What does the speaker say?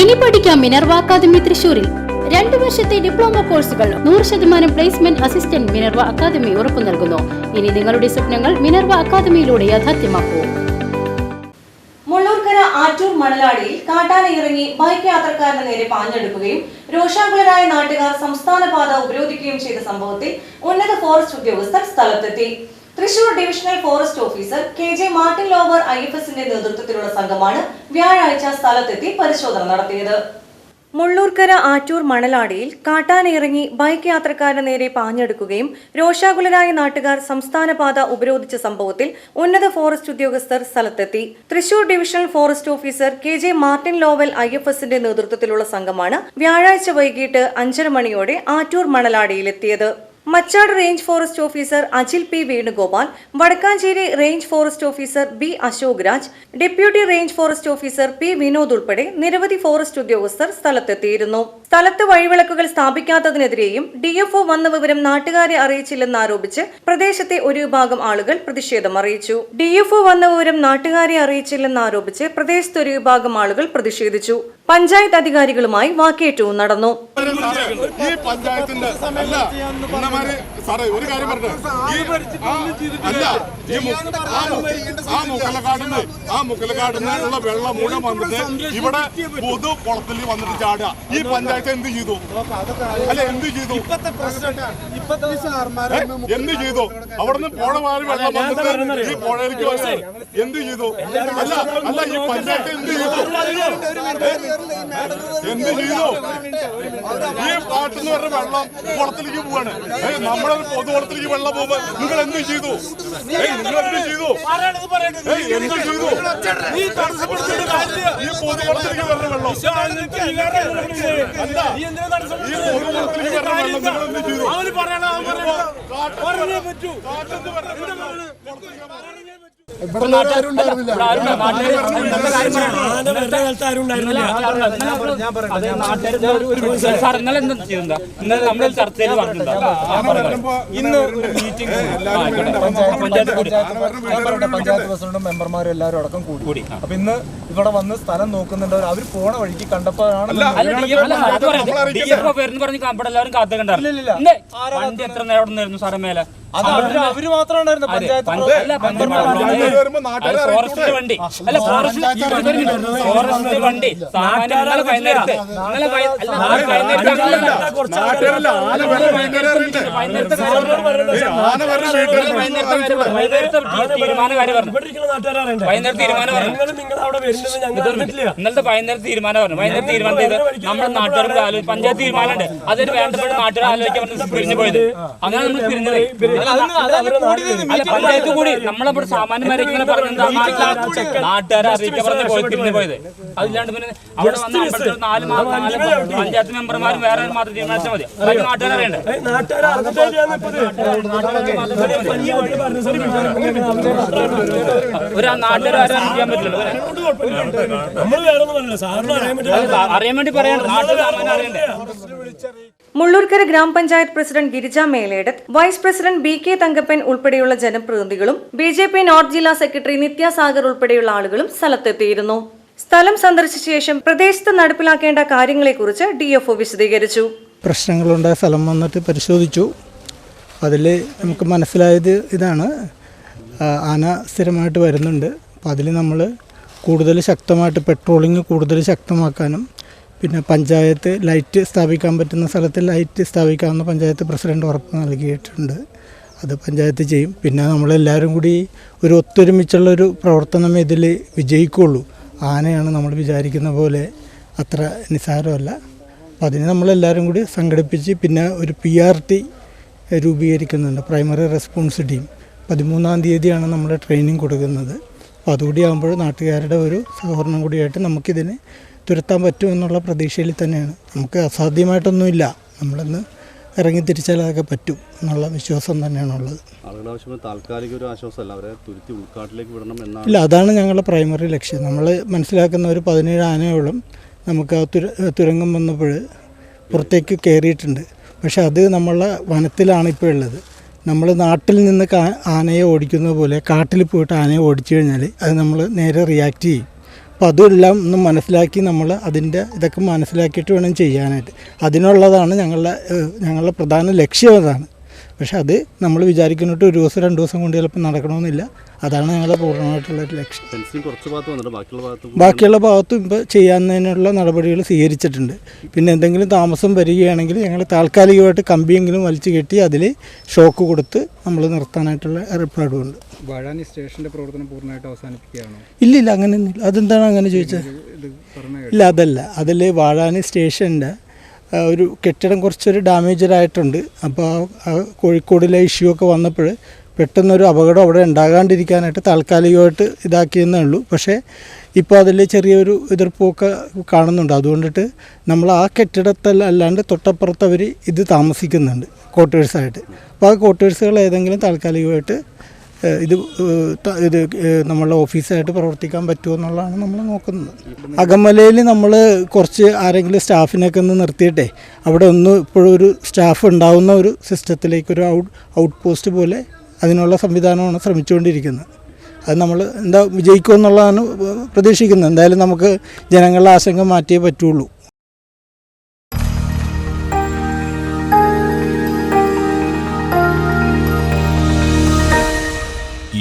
ഇനി പഠിക്കാം Minerva academy തൃശൂരിൽ രണ്ടു വർഷത്തെ ഡിപ്ലോമ കോഴ്സുകൾ നൂറ് ശതമാനം പ്ലേസ്മെന്റ് അസിസ്റ്റന്റ് മിനർവ അക്കാദമി ഉറപ്പു നൽകുന്നു. ഇനി നിങ്ങളുടെ സ്വപ്നങ്ങൾ മിനർവ അക്കാദമിയിലൂടെ യാഥാർത്ഥ്യമാക്കൂ. മുള്ളൂർക്കര ആറ്റൂർ മണലാടിയിൽ കാട്ടാന ഇറങ്ങി ബൈക്ക് യാത്രക്കാരന് നേരെ പാഞ്ഞെടുക്കുകയും രോഷാകുലരായ നാട്ടുകാർ സംസ്ഥാന പാത ഉപരോധിക്കുകയും ചെയ്ത സംഭവത്തിൽ ഉന്നത ഫോറസ്റ്റ് ഉദ്യോഗസ്ഥർ സ്ഥലത്തെത്തി. Thrissur divisional forest officer K J Martin Lowel I F എസിന്റെ നേതൃത്വത്തിലുള്ള സംഘമാണ് വ്യാഴാഴ്ച സ്ഥലത്തെത്തി പരിശോധന നടത്തിയത്. മുള്ളൂർക്കര ആറ്റൂർ മണലാടിയിൽ കാട്ടാനിറങ്ങി ബൈക്ക് യാത്രക്കാരന് നേരെ പാഞ്ഞെടുക്കുകയും രോഷാകുലരായ നാട്ടുകാർ സംസ്ഥാന പാത ഉപരോധിച്ച സംഭവത്തിൽ ഉന്നത ഫോറസ്റ്റ് ഉദ്യോഗസ്ഥർ സ്ഥലത്തെത്തി. Thrissur divisional forest officer K J Martin Lowel I F എസിന്റെ നേതൃത്വത്തിലുള്ള സംഘമാണ് വ്യാഴാഴ്ച വൈകിട്ട് അഞ്ചര മണിയോടെ Attur മണലാടിയിലെത്തിയത്. Machad range forest officer Ajil P Venugopal Vadakkanchery range forest officer B Ashok Raj deputy range forest officer P Vinod ഉൾപ്പെടെ നിരവധി ഫോറസ്റ്റ് ഉദ്യോഗസ്ഥർ സ്ഥലത്തെത്തിയിരുന്നു. സ്ഥലത്ത് വഴിവിളക്കുകൾ സ്ഥാപിക്കാത്തതിനെതിരെയും ഡിഎഫ്ഒ വന്ന വിവരം നാട്ടുകാരെ അറിയിച്ചില്ലെന്നാരോപിച്ച് പ്രദേശത്തെ ഒരു വിഭാഗം ആളുകൾ പ്രതിഷേധം അറിയിച്ചു. ഡിഎഫ്ഒ വന്ന വിവരം നാട്ടുകാരെ അറിയിച്ചില്ലെന്നാരോപിച്ച് പ്രദേശത്തെ ഒരു വിഭാഗം ആളുകൾ പ്രതിഷേധിച്ചു. പഞ്ചായത്ത് അധികാരികളുമായി വാക്കേറ്റവും നടന്നു. ഈ പഞ്ചായത്തിന്റെ അല്ല ഇന്നമാര് സാറേ ഒരു കാര്യം പറഞ്ഞു. ഈ ആ, അല്ല ആ മു- ആ മുക്കലക്കാടിന് ആ മുക്കലക്കാടിനുള്ള വെള്ളം മുഴുവൻ വന്നിട്ട് ഇവിടെ പൊതു കുളത്തിൽ വന്നിട്ട് ചാടുക. ഈ പഞ്ചായത്ത് എന്ത് ചെയ്തു? അല്ല എന്ത് ചെയ്തു? എന്ത് ചെയ്തു? അവിടുന്ന് മാറി വെള്ളം വന്നിട്ട് ഈ പുഴയിലേക്ക് വന്നത് എന്ത് ചെയ്തു? അല്ല അല്ല ഈ പഞ്ചായത്ത് എന്ത് ചെയ്തു? എന്ത് ചെയ്തു? ഈ പാട്ടെന്ന് പറഞ്ഞ വെള്ളം കുളത്തിലേക്ക് പോവാണ്. നമ്മളൊരു പൊതു കുളത്തിലേക്ക് വെള്ളം പോകുമ്പോ നിങ്ങൾ എന്ത് ചെയ്തു? നിങ്ങൾ എന്ത് ചെയ്തു? എന്ത് ചെയ്തു? ഈ പൊതു കുളത്തിലേക്ക് വരുന്ന വെള്ളം. അല്ല ഈ പൊതു കുളത്തിലേക്ക് വരുന്ന വെള്ളം നിങ്ങൾ എന്ത് ചെയ്തു? കാട്ടെന്ന് പറഞ്ഞ വെള്ളം സാർ ഇന്നലെ എന്താ ചെയ്തിട്ടുണ്ടോ ഇന്നലെ നമ്മൾ ചർച്ചയിൽ പറഞ്ഞിട്ടുണ്ടോ ആ, പറയൂ, പറയൂ. ഇന്ന് ഒരു മീറ്റിംഗ് പഞ്ചായത്ത് കൂടി. പഞ്ചായത്ത് പ്രസിഡന്റും മെമ്പർമാരും എല്ലാവരും അടക്കം കൂടി. അപ്പൊ ഇന്ന് ഇവിടെ വന്ന് സ്ഥലം നോക്കുന്നുണ്ട് അവർ പോണ വഴിക്ക് കണ്ടപ്പോഴാണ് പറഞ്ഞ് ഇവിടെ എല്ലാവരും കാത്തുകണ്ടായിരുന്നു വണ്ടി എത്ര നേരം നേരുന്നു സാറേ മേലെ? അത് അവർ അവർ മാത്രമാണ് പഞ്ചായത്ത് വണ്ടി അല്ല ഫോറസ്റ്റ് വണ്ടി സാമാന്യം ഇന്നലെ വൈകുന്നേരത്ത് ഇന്നലെ വൈ- അല്ല, ഇന്നലെ വൈകുന്നേരത്ത് അങ്ങനെയല്ല. നാട്ടുകാരല്ല ആന വരുന്ന വൈകുന്നേരമുണ്ട് വൈകുന്നേരത്തെ ആന വരുന്ന വീട്ടുകാർ വൈകുന്നേരത്തെ കാര്യം പറഞ്ഞു. വൈകുന്നേരത്തെ തീരുമാനം പറഞ്ഞു ഇന്നലത്തെ തീരുമാനം വൈകുന്നേരം തീരുമാനം ചെയ്ത് നമ്മുടെ നാട്ടുകാർ ആലോചിച്ച് പഞ്ചായത്ത് തീരുമാനമുണ്ട് അതൊരു വേണ്ടപ്പെട്ട നാട്ടുകാർ ആലോചിക്കാൻ പിരിഞ്ഞു പോയത് അങ്ങനെ നമ്മൾ പിരിഞ്ഞത് അല്ല പഞ്ചായത്ത് കൂടി നമ്മളിവിടെ സാമാന്യമാരെ ഇങ്ങനെ പറഞ്ഞത് നാട്ടുകാരെ അറിയിക്കാൻ പറഞ്ഞ് പോയി പിരിഞ്ഞു പോയത്. അതില്ലാണ്ട് പിന്നെ അവിടെ വന്ന അമ്പലത്തിൽ നാല് മാസം നാല് പഞ്ചായത്ത് മെമ്പർമാരും വേറെ മാത്രം തീരുമാനിച്ചാൽ മതി. നാട്ടുകാരെ അറിയണ്ടേ? ഒരു നാട്ടുകാരെ ആരും ചെയ്യാൻ പറ്റില്ല. അറിയാൻ വേണ്ടി പറയാൻ അറിയണ്ടേ? അറിയണ്ടേ Mullurkara gramapanchayat president Girija Meledath vice president B K Thankappan ഉൾപ്പെടെയുള്ള ജനപ്രതിനിധികളും ബി ജെ പി നോർത്ത് ജില്ലാ സെക്രട്ടറി നിത്യാസാഗർ ഉൾപ്പെടെയുള്ള ആളുകളും സ്ഥലത്തെത്തിയിരുന്നു. സ്ഥലം സന്ദർശിച്ച ശേഷം പ്രദേശത്ത് നടപ്പിലാക്കേണ്ട കാര്യങ്ങളെക്കുറിച്ച് ഡി ഡിഎഫ്ഒ വിശദീകരിച്ചു. പ്രശ്നങ്ങളുണ്ടായ സ്ഥലം വന്നിട്ട് പരിശോധിച്ചു. അതിൽ നമുക്ക് മനസ്സിലായത് ഇതാണ്. ആന സ്ഥിരമായിട്ട് വരുന്നുണ്ട്. അപ്പോൾ അതിൽ നമ്മൾ കൂടുതൽ ശക്തമായിട്ട് പെട്രോളിങ് കൂടുതൽ ശക്തമാക്കാനും പിന്നെ പഞ്ചായത്ത് ലൈറ്റ് സ്ഥാപിക്കാൻ പറ്റുന്ന സ്ഥലത്ത് ലൈറ്റ് സ്ഥാപിക്കാമെന്ന് പഞ്ചായത്ത് പ്രസിഡന്റ് ഉറപ്പ് നൽകിയിട്ടുണ്ട്. അത് പഞ്ചായത്ത് ചെയ്യും. പിന്നെ നമ്മളെല്ലാവരും കൂടി ഒരു ഒത്തൊരുമിച്ചുള്ളൊരു പ്രവർത്തനം ഇതിൽ വിജയിക്കുള്ളൂ. ആനയാണ് നമ്മൾ വിചാരിക്കുന്ന പോലെ അത്ര നിസ്സാരമല്ല. അപ്പോൾ അതിന് നമ്മളെല്ലാവരും കൂടി സംഘടിപ്പിച്ച് പിന്നെ ഒരു പി ആർ ടി രൂപീകരിക്കുന്നുണ്ട്. പ്രൈമറി റെസ്പോൺസ് ടീം പതിമൂന്നാം തീയതിയാണ് നമ്മൾ ട്രെയിനിങ് കൊടുക്കുന്നത്. അപ്പോൾ അതുകൂടി ആകുമ്പോൾ നാട്ടുകാരുടെ ഒരു സഹകരണം കൂടിയായിട്ട് നമുക്കിതിനെ തുരത്താൻ പറ്റുമെന്നുള്ള പ്രതീക്ഷയിൽ തന്നെയാണ്. നമുക്ക് അസാധ്യമായിട്ടൊന്നുമില്ല. നമ്മളിന്ന് ഇറങ്ങി തിരിച്ചാൽ അതൊക്കെ പറ്റും എന്നുള്ള വിശ്വാസം തന്നെയാണുള്ളത് ഇല്ല അതാണ് ഞങ്ങളുടെ പ്രൈമറി ലക്ഷ്യം. നമ്മൾ മനസ്സിലാക്കുന്ന ഒരു പതിനേഴ് ആനയോളം നമുക്ക് ആ തുര തുരങ്കം വന്നപ്പോൾ പുറത്തേക്ക് കയറിയിട്ടുണ്ട്. പക്ഷെ അത് നമ്മളെ വനത്തിലാണ് ഇപ്പോൾ ഉള്ളത്. നമ്മൾ നാട്ടിൽ നിന്ന് ആനയെ ഓടിക്കുന്നത് പോലെ കാട്ടിൽ പോയിട്ട് ആനയെ ഓടിച്ചു കഴിഞ്ഞാൽ അത് നമ്മൾ നേരെ റിയാക്റ്റ് ചെയ്യും. അപ്പോൾ അതെല്ലാം ഒന്ന് മനസ്സിലാക്കി നമ്മൾ അതിന്റെ ഇതൊക്കെ മനസ്സിലാക്കിയിട്ട് വേണം ചെയ്യാനായിട്ട്. അതിനുള്ളതാണ് ഞങ്ങളുടെ ഞങ്ങളുടെ പ്രധാന ലക്ഷ്യം അതാണ്. പക്ഷെ അത് നമ്മൾ വിചാരിക്കുന്നിട്ട് ഒരു ദിവസം രണ്ട് ദിവസം കൊണ്ട് ചിലപ്പോൾ നടക്കണമെന്നില്ല. അതാണ് ഞങ്ങളുടെ പൂർണമായിട്ടുള്ള ഒരു ലക്ഷ്യം. ബാക്കിയുള്ള ഭാഗത്ത് ബാക്കിയുള്ള ഭാഗത്തും ഇപ്പോൾ ചെയ്യാവുന്നതിനുള്ള നടപടികൾ സ്വീകരിച്ചിട്ടുണ്ട്. പിന്നെ എന്തെങ്കിലും താമസം വരികയാണെങ്കിൽ ഞങ്ങൾ താൽക്കാലികമായിട്ട് കമ്പിയെങ്കിലും വലിച്ചു കെട്ടി അതിൽ ഷോക്ക് കൊടുത്ത് നമ്മൾ നിർത്താനായിട്ടുള്ള ഏർപ്പാടുമുണ്ട് വാഴാനി സ്റ്റേഷന്റെ പ്രവർത്തനം പൂർണമായിട്ട് അവസാനിപ്പിക്കുകയാണോ? ഇല്ലില്ല അങ്ങനെയൊന്നുമില്ല. അതെന്താണ് അങ്ങനെ ചോദിച്ചത്? ഇല്ല അതല്ല. അതിൽ വാഴാനി സ്റ്റേഷന്റെ ഒരു കെട്ടിടം കുറച്ചൊരു ഡാമേജഡ് ആയിട്ടുണ്ട്. അപ്പോൾ കോഴിക്കോടിലെ ഇഷ്യൂ ഒക്കെ വന്നപ്പോൾ പെട്ടെന്നൊരു അപകടം അവിടെ ഉണ്ടാകാണ്ടിരിക്കാനായിട്ട് താൽക്കാലികമായിട്ട് ഇതാക്കിയെന്നേ ഉള്ളൂ. പക്ഷേ ഇപ്പോൾ അതിൽ ചെറിയൊരു എതിർപ്പൊക്കെ കാണുന്നുണ്ട്. അതുകൊണ്ടിട്ട് നമ്മൾ ആ കെട്ടിടത്തിൽ അല്ലാണ്ട് തൊട്ടപ്പുറത്ത് അവർ ഇത് താമസിക്കുന്നുണ്ട് ക്വാർട്ടേഴ്സായിട്ട് അപ്പോൾ ആ ക്വാർട്ടേഴ്സുകൾ ഏതെങ്കിലും താൽക്കാലികമായിട്ട് ഇത് ഇത് നമ്മളുടെ ഓഫീസായിട്ട് പ്രവർത്തിക്കാൻ പറ്റുമോ എന്നുള്ളതാണ് നമ്മൾ നോക്കുന്നത്. അകമലയിൽ നമ്മൾ കുറച്ച് ആരെങ്കിലും സ്റ്റാഫിനൊക്കെ ഒന്ന് നിർത്തിയിട്ടേ അവിടെ ഒന്ന് ഇപ്പോഴും ഒരു സ്റ്റാഫ് ഉണ്ടാവുന്ന ഒരു സിസ്റ്റത്തിലേക്ക് ഒരു ഔട്ട് ഔട്ട് പോസ്റ്റ് പോലെ അതിനുള്ള സംവിധാനമാണ് ശ്രമിച്ചുകൊണ്ടിരിക്കുന്നത്. അത് നമ്മൾ എന്താ വിജയിക്കുമെന്നുള്ളതാണ് പ്രതീക്ഷിക്കുന്നത്. എന്തായാലും നമുക്ക് ജനങ്ങളുടെ ആശങ്ക മാറ്റിയേ പറ്റുള്ളൂ.